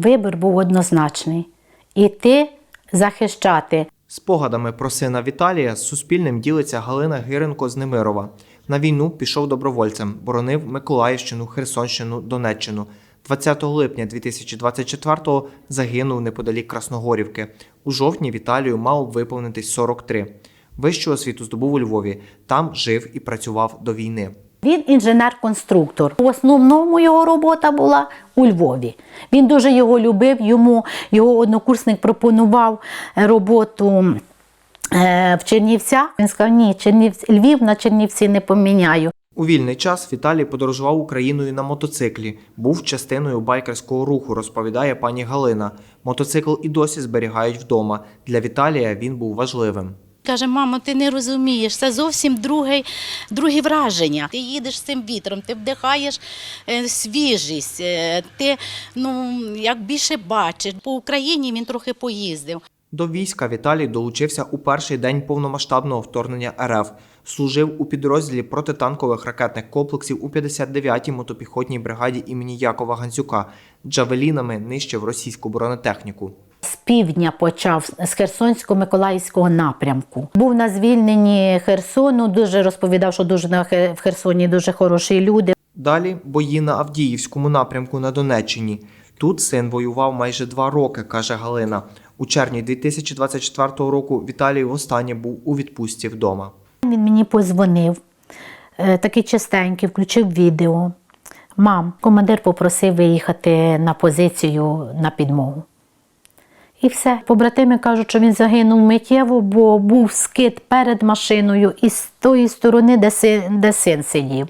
Вибір був однозначний іти захищати. Спогадами про сина Віталія з Суспільним ділиться Галина Гиренко з Немирова. На війну пішов добровольцем, боронив Миколаївщину, Херсонщину, Донеччину. 20 липня 2024-го загинув неподалік Красногорівки. У жовтні Віталію б виповнитись 43. Вищу освіту здобув у Львові. Там жив і працював до війни. Він інженер-конструктор. В основному його робота була у Львові. Він дуже його любив. Йому його однокурсник пропонував е, роботу е, в Чернівцях. Він сказав: ні, Чернівці, Львів на Чернівці не поміняю. У вільний час Віталій подорожував Україною на мотоциклі, був частиною байкерського руху, розповідає пані Галина. Мотоцикл і досі зберігають вдома. Для Віталія він був важливим. Каже, мамо, ти не розумієш, це зовсім друге, друге враження. Ти їдеш з цим вітром, ти вдихаєш е, свіжість, е, ти ну, як більше бачиш. По Україні він трохи поїздив. До війська Віталій долучився у перший день повномасштабного вторгнення РФ. Служив у підрозділі протитанкових ракетних комплексів у 59-й мотопіхотній бригаді імені Якова Гандзюка. Джавелінами нищив російську бронетехніку. Півдня почав з Херсонсько-Миколаївського напрямку. Був на звільненні Херсону. Дуже розповідав, що дуже на в Херсоні дуже хороші люди. Далі бої на Авдіївському напрямку на Донеччині. Тут син воював майже два роки, каже Галина. У червні 2024 року Віталій востаннє був у відпустці вдома. Він мені позвонив, е, такий чистенький, включив відео. Мам, командир попросив виїхати на позицію на підмогу. І все. Побратими кажуть, що він загинув миттєво, бо був скид перед машиною і з тої сторони, де син, де син сидів.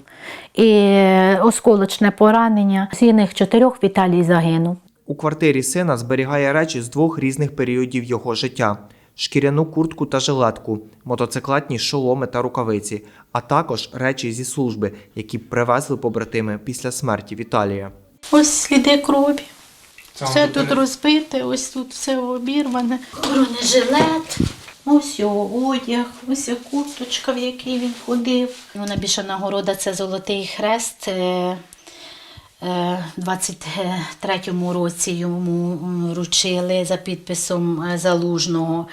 І е, осколочне поранення. З них чотирьох Віталій загинув. У квартирі сина зберігає речі з двох різних періодів його життя: шкіряну куртку та жилетку, мотоциклетні шоломи та рукавиці, а також речі зі служби, які привезли побратими після смерті Віталія. Ось сліди крові. Все тут розбите, ось тут все обірване. Бронежилет, ось його одяг, ось куточка, курточка, в якій він ходив. Вона більша нагорода це Золотий Хрест. Е, е, 23-му році йому вручили за підписом е, залужного.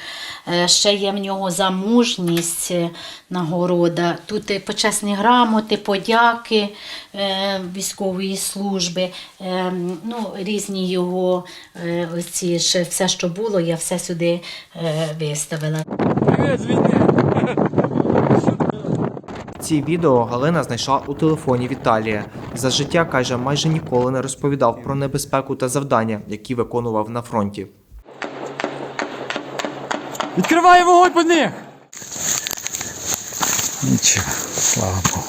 Е, Ще є в нього за мужність е, нагорода. Тут почесні грамоти, подяки військової служби, ну, різні його оці ж все, що було, я все сюди виставила. Ці відео Галина знайшла у телефоні Віталія. За життя каже, майже ніколи не розповідав про небезпеку та завдання, які виконував на фронті. Відкриває вогонь по них! Нічого, слава Богу.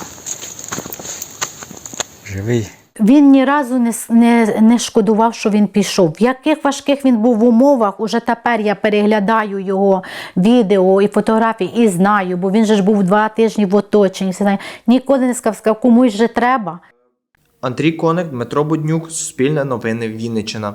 Живий. Він ні разу не, не, не шкодував, що він пішов. В яких важких він був в умовах, уже тепер я переглядаю його відео і фотографії і знаю, бо він же ж був два тижні в оточенні. Знає. Ніколи не сказав, комусь же треба. Андрій Коник, Дмитро Буднюк, Суспільне новини Вінниччина.